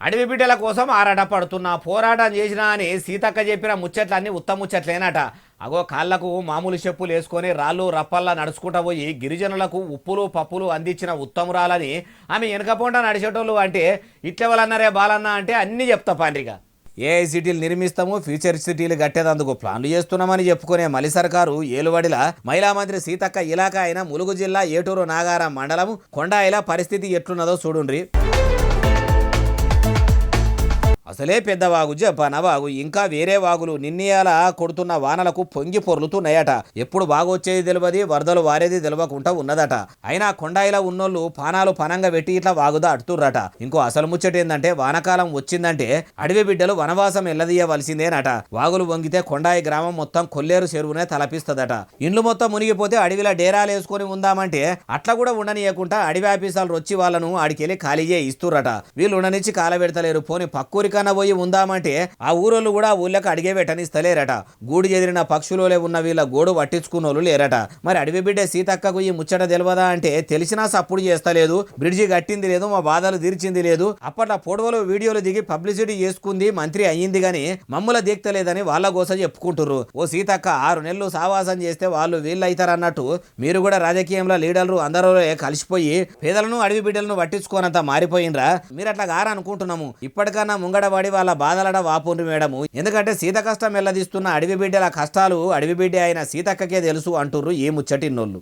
అడవి బిడ్డల కోసం ఆరాట పడుతున్నా పోరాటం చేసినా అని సీతక్క చెప్పిన ముచ్చట్లన్నీ ఉత్తమ ముచ్చట్లేనట. అగో కాళ్ళకు మామూలు చెప్పులు వేసుకొని రాళ్ళు రప్పల్లా నడుచుకుంటా పోయి గిరిజనులకు ఉప్పులు పప్పులు అందించిన ఉత్తమురాలని ఆమె వెనకపోంట నడిచేటోళ్ళు అంటే ఇట్లెవలన్నారే బాలన్న అంటే అన్నీ చెప్తా పాండ్రిగా. ఏఐ సిటీలు నిర్మిస్తాము ఫ్యూచర్ సిటీలు కట్టేదందుకు ప్లాన్లు చేస్తున్నామని చెప్పుకునే మలి సర్కారు ఏలువడిల మహిళా మంత్రి సీతక్క ఇలాకా అయిన ములుగు జిల్లా ఏటూరు నాగారం మండలం కొండాయిల పరిస్థితి ఎట్లున్నదో చూడుండ్రి. అసలే పెద్ద వాగు జపాన వాగు ఇంకా వేరే వాగులు నిన్నయాల కొడుతున్న వానలకు పొంగి పొర్లుతున్నాయట. ఎప్పుడు బాగొచ్చేది తెలియదు వరదలు వారేది తెలియకుండా ఉన్నదట. అయినా కొండాయిలా ఉన్నోళ్ళు పానాలు పనంగా పెట్టి ఇట్లా వాగుదా అడుతుర్రట. ఇంకో అసలు ముచ్చట ఏందంటే వానకాలం వచ్చిందంటే అడవి బిడ్డలు వనవాసం ఎల్లదీయవలసిందేనట. వాగులు వంగితే కొండాయి గ్రామం మొత్తం కొల్లేరు చెరువునే తలపిస్తదట. ఇండ్లు మొత్తం మునిగిపోతే అడవిలో డేరాలు వేసుకొని ఉందామంటే అట్లా కూడా ఉండనీయకుండా అడవి ఆఫీసాలు వచ్చి వాళ్ళను ఆడికెళ్ళి ఖాళీ చేయి ఇస్తుర్రట. వీళ్ళు ఉండనిచ్చి కాలబెడతలేరు. పోని పక్కూరికన్నా పోయి ఉందామంటే ఆ ఊరోళ్ళు కూడా ఆ ఊళ్ళకి అడిగే పెట్టనిస్తలేరట గూడు చెదిరిన పక్షులోలే ఉన్న వీళ్ళ గోడు పట్టించుకున్నోళ్ళు లేరట. మరి అడవి బిడ్డ సీతక్కకు ఈ ముచ్చట తెలియదా అంటే తెలిసినా సప్పుడు చేస్తలేదు. బ్రిడ్జి కట్టింది లేదు మా బాధలు తీర్చింది లేదు. అప్పట్లో పొడవలు వీడియోలు దిగి పబ్లిసిటీ చేసుకుంది మంత్రి అయ్యింది గాని మమ్ముల దీక్తలేదని వాళ్ళ కోసం చెప్పుకుంటుర్రు. ఓ సీతక్క ఆరు నెలలు సావాసం చేస్తే వాళ్ళు వీళ్ళు మీరు కూడా రాజకీయంలో లీడర్లు అందరూ కలిసిపోయి పేదలను అడవి బిడ్డలను పట్టించుకోనంత మారిపోయినరా మీరు అట్లా గారనుకుంటున్నాము. ఇప్పటికన్నా ముంగడబడి వాళ్ళ బాధలడ వాపుండ్రి మేడం ఎందుకంటే సీత కష్టం ఎల్లదీస్తున్న అడవి బిడ్డల కష్టాలు అడవి బిడ్డ అయిన సీతక్కకే తెలుసు అంటుర్రు ఈ ముచ్చటిన్నోళ్ళు.